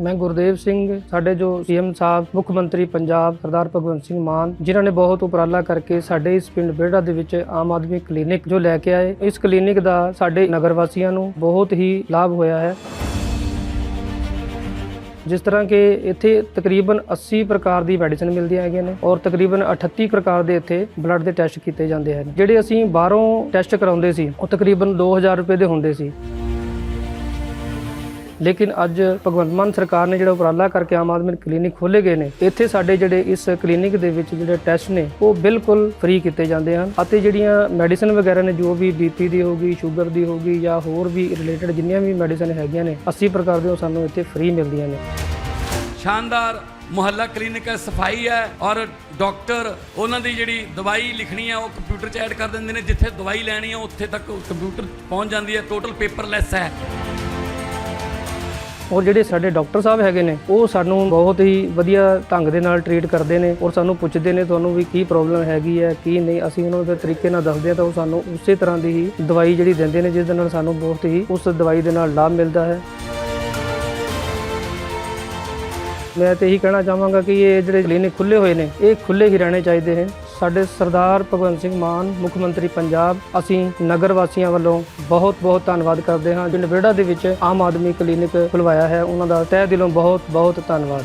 ਮੈਂ ਗੁਰਦੇਵ ਸਿੰਘ, ਸਾਡੇ ਜੋ ਸੀਐਮ ਸਾਹਿਬ, ਮੁੱਖ ਮੰਤਰੀ ਪੰਜਾਬ ਸਰਦਾਰ ਭਗਵੰਤ ਸਿੰਘ ਮਾਨ, ਜਿਨ੍ਹਾਂ ਨੇ ਬਹੁਤ ਉਪਰਾਲਾ ਕਰਕੇ ਸਾਡੇ ਇਸ ਪਿੰਡ ਬੇੜਾ ਦੇ ਵਿੱਚ ਆਮ ਆਦਮੀ ਕਲੀਨਿਕ ਜੋ ਲੈ ਕੇ ਆਏ, ਇਸ ਕਲੀਨਿਕ ਦਾ ਸਾਡੇ ਨਗਰ ਵਾਸੀਆਂ ਨੂੰ ਬਹੁਤ ਹੀ ਲਾਭ ਹੋਇਆ ਹੈ। ਜਿਸ ਤਰ੍ਹਾਂ ਕਿ ਇੱਥੇ ਤਕਰੀਬਨ 80 ਪ੍ਰਕਾਰ ਦੀ ਮੈਡੀਸਨ ਮਿਲਦੀਆਂ ਹੈਗੀਆਂ ਨੇ ਔਰ ਤਕਰੀਬਨ 38 ਪ੍ਰਕਾਰ ਦੇ ਇੱਥੇ ਬਲੱਡ ਦੇ ਟੈਸਟ ਕੀਤੇ ਜਾਂਦੇ ਹਨ। ਜਿਹੜੇ ਅਸੀਂ ਬਾਹਰੋਂ ਟੈਸਟ ਕਰਾਉਂਦੇ ਸੀ, ਉਹ ਤਕਰੀਬਨ 2000 ਰੁਪਏ ਦੇ ਹੁੰਦੇ ਸੀ। ਲੇਕਿਨ ਅੱਜ ਭਗਵੰਤ ਮਾਨ ਸਰਕਾਰ ਨੇ ਜਿਹੜਾ ਉਪਰਾਲਾ ਕਰਕੇ ਆਮ ਆਦਮੀ ਕਲੀਨਿਕ ਖੋਲੇ ਗਏ ਨੇ, ਇੱਥੇ ਸਾਡੇ ਜਿਹੜੇ ਇਸ ਕਲੀਨਿਕ ਦੇ ਵਿੱਚ ਜਿਹੜੇ ਟੈਸਟ ਨੇ, ਉਹ ਬਿਲਕੁਲ ਫ੍ਰੀ ਕੀਤੇ ਜਾਂਦੇ ਹਨ ਅਤੇ ਜਿਹੜੀਆਂ ਮੈਡੀਸਨ ਵਗੈਰਾ ਨੇ, ਜੋ ਵੀ ਬੀਪੀ ਦੀ ਹੋਗੀ ਸ਼ੂਗਰ ਦੀ ਹੋਗੀ ਜਾਂ ਹੋਰ ਵੀ ਰਿਲੇਟਡ ਜਿੰਨੀਆਂ ਵੀ ਮੈਡੀਸਨ ਹੈਗੀਆਂ ਨੇ 80 ਪ੍ਰਕਾਰ ਦੇ ਉਹ ਸਾਨੂੰ ਇੱਥੇ ਫ੍ਰੀ ਮਿਲਦੀਆਂ ਨੇ। ਸ਼ਾਨਦਾਰ ਮੁਹੱਲਾ ਕਲੀਨਿਕ ਹੈ ਸਫ਼ਾਈ ਹੈ ਔਰ ਡਾਕਟਰ ਉਹਨਾਂ ਦੀ ਜਿਹੜੀ ਦਵਾਈ ਲਿਖਣੀ ਹੈ, ਉਹ ਕੰਪਿਊਟਰ 'ਚ ਐਡ ਕਰ ਦਿੰਦੇ ਨੇ, ਜਿੱਥੇ ਦਵਾਈ ਲੈਣੀ ਹੈ, ਉੱਥੇ ਤੱਕ ਕੰਪਿਊਟਰ ਪਹੁੰਚ ਜਾਂਦੀ ਹੈ ਟੋਟਲ ਪੇਪਰਲੈਸ ਹੈ। ਔਰ ਜਿਹੜੇ ਸਾਡੇ ਡਾਕਟਰ ਸਾਹਿਬ ਹੈਗੇ ਨੇ, ਉਹ ਸਾਨੂੰ ਬਹੁਤ ਹੀ ਵਧੀਆ ਢੰਗ ਦੇ ਨਾਲ ਟਰੀਟ ਕਰਦੇ ਨੇ ਔਰ ਸਾਨੂੰ ਪੁੱਛਦੇ ਨੇ ਤੁਹਾਨੂੰ ਵੀ ਕੀ ਪ੍ਰੋਬਲਮ ਹੈਗੀ ਹੈ, ਕੀ ਨਹੀਂ। ਅਸੀਂ ਉਹਨਾਂ ਦੇ ਤਰੀਕੇ ਨਾਲ ਦੱਸਦੇ ਹਾਂ ਤਾਂ ਉਹ ਸਾਨੂੰ ਉਸੇ ਤਰ੍ਹਾਂ ਦੀ ਹੀ ਦਵਾਈ ਜਿਹੜੀ ਦਿੰਦੇ ਨੇ ਜਿਸ ਦੇ ਨਾਲ ਸਾਨੂੰ ਬਹੁਤ ਹੀ ਉਸ ਦਵਾਈ ਦੇ ਨਾਲ ਲਾਭ ਮਿਲਦਾ ਹੈ। ਮੈਂ ਤੇ ਇਹੀ ਕਹਿਣਾ ਚਾਹਾਂਗਾ ਕਿ ਇਹ ਜਿਹੜੇ ਕਲੀਨਿਕ ਖੁੱਲੇ ਹੋਏ ਨੇ, ਇਹ ਖੁੱਲੇ ਹੀ ਰਹਿਣੇ ਚਾਹੀਦੇ ਨੇ। ਸਾਡੇ ਸਰਦਾਰ ਭਗਵੰਤ ਸਿੰਘ ਮਾਨ, ਮੁੱਖ ਮੰਤਰੀ ਪੰਜਾਬ, ਅਸੀਂ ਨਗਰ ਵਾਸੀਆਂ ਵੱਲੋਂ ਬਹੁਤ ਬਹੁਤ ਧੰਨਵਾਦ ਕਰਦੇ ਹਾਂ। ਪਿੰਡ ਬੇੜਾ ਦੇ ਵਿੱਚ ਆਮ ਆਦਮੀ ਕਲੀਨਿਕ ਖੁਲਵਾਇਆ ਹੈ। ਉਹਨਾਂ ਦਾ ਤਹਿ ਦਿਲੋਂ ਬਹੁਤ ਬਹੁਤ ਧੰਨਵਾਦ।